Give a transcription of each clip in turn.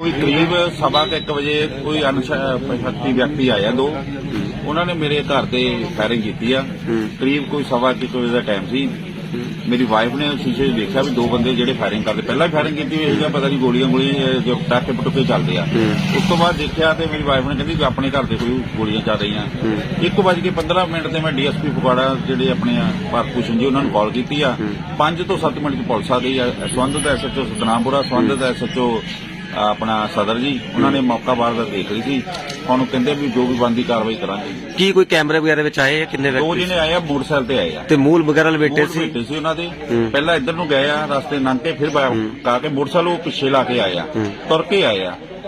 ਕੋਈ ਕਰੀਬ ਸਵਾ ਕੇ ਇੱਕ ਵਜੇ ਕੋਈ ਅਨਸ਼ਕਤੀ ਵਿਅਕਤੀ ਆਇਆ, ਦੋ। ਉਹਨਾਂ ਨੇ ਮੇਰੇ ਘਰ ਤੇ ਫਾਇਰਿੰਗ ਕੀਤੀ ਆ। ਕਰੀਬ ਕੋਈ ਸਵਾ ਕੁ ਇੱਕ ਵਜੇ ਦਾ ਟਾਈਮ ਸੀ। ਮੇਰੀ ਵਾਈਫ ਨੇ ਸ਼ੀਸ਼ੇ 'ਚ ਦੇਖਿਆ ਵੀ ਦੋ ਬੰਦੇ ਜਿਹੜੇ ਫਾਇਰਿੰਗ ਕਰਦੇ। ਪਹਿਲਾਂ ਫਾਇਰਿੰਗ ਕੀਤੀ ਹੋਈ ਸੀਗਾ ਪਤਾ ਨਹੀਂ ਗੋਲੀਆਂ ਗੋਲੀਆਂ, ਜੋ ਟਾਕੇ ਪਟੁਕੇ ਚੱਲਦੇ ਆ। ਉਸ ਤੋਂ ਬਾਅਦ ਦੇਖਿਆ ਤੇ ਮੇਰੀ ਵਾਈਫ ਨੇ ਕਹਿੰਦੀ ਆਪਣੇ ਘਰ ਦੇ ਕੋਈ ਗੋਲੀਆਂ ਚੱਲ ਰਹੀਆਂ। ਇੱਕ ਵੱਜ ਕੇ 15 ਮਿੰਟ ਤੇ ਮੈਂ ਡੀਐਸਪੀ ਫਗਵਾੜਾ ਜਿਹੜੇ ਆਪਣੇ ਆ ਭਾਰਤ ਭੂਸ਼ਣ ਜੀ, ਉਹਨਾਂ ਨੂੰ ਕਾਲ ਕੀਤੀ ਆ। 5 ਤੋਂ 7 ਮਿੰਟ ਚ ਪੁਲਿਸ ਆ ਗਈ ਆ। ਸੰਬੰਧਿਤ ਐਸਐਚਓ ਸਤਨਾਮਪੁਰਾ, ਸੰਬੰਧਿਤ ਐਸਐਚਓ ਆਪਣਾ ਸਦਰ ਜੀ ਉਹਨਾਂ ਨੇ ਮੌਕਾ ਬਾਰ ਦਾ ਦੇਖ ਲਈ ਸੀ। ਉਹਨੂੰ ਕਹਿੰਦੇ ਵੀ ਜੋ ਵੀ ਬੰਦੀ ਕਾਰਵਾਈ ਕਰਾਂਗੇ। ਕੀ ਕੋਈ ਕੈਮਰੇ ਵਗੈਰਾ ਵਿੱਚ ਆਏ ਆ? ਕਿੰਨੇ ਦੋ ਵਿਅਕਤੀ ਜਿਹਨੇ ਆਏ ਆ ਮੋਟਰਸਾਈਕਲ ਤੇ ਆਏ ਆ। ਤੇ ਮੂਲ ਵਗੈਰਾ ਲਪੇਟੇ ਸੀ? ਬੈਠੇ ਸੀ ਉਹਨਾਂ ਦੇ। ਪਹਿਲਾਂ ਇੱਧਰ ਨੂੰ ਗਏ ਆ ਰਸਤੇ ਲੰਘ ਕੇ ਫਿਰ ਬਾ- ਕਾ ਕੇ ਮੋਟਰਸਾਈਕਲ ਉਹ ਪਿੱਛੇ ਲਾ ਕੇ ਆਏ ਆ। ਤੁਰ ਕੇ ਆਏ ਆ।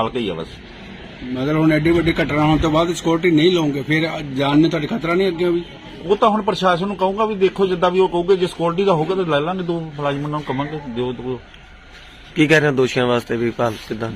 ਮਾਲਕ ਹੀ ਆ ਬਸ। ਮਗਰ ਹੁਣ ਐਡੀ ਵੱਡੀ ਘਟਨਾ ਹੋਣ ਤੋਂ ਬਾਅਦ ਸਿਕਿਉਰਿਟੀ ਨਹੀਂ ਲਓਗੇ ਫਿਰ ਜਾਨ ਨੇ ਤੁਹਾਡੇ ਖਤਰਾ ਨਹੀਂ ਅੱਗੇ ਵੀ? ਉਹ ਤਾਂ ਹੁਣ ਪ੍ਰਸ਼ਾਸਨ ਨੂੰ ਕਹੂੰਗਾ ਵੀ ਦੇਖੋ ਜਿੱਦਾਂ ਵੀ ਉਹ ਕਹੂਗੇ ਜੇ ਸਕਿਉਰਟੀ ਦਾ ਹੋਊਗਾ ਤਾਂ ਲੈ ਲਾਂਗੇ ਦੋ ਮੁਲਾਜ਼ਮਾਂ ਨੂੰ ਕਵਾਂਗੇ ਦਿਓ ਦੋ ਕੀ ਕਹਿ ਰਹੇ ਹੋ ਦੋਸ਼ੀਆਂ ਵਾਸਤੇ ਵੀ ਭਾਲ ਕਿਦਾਂ?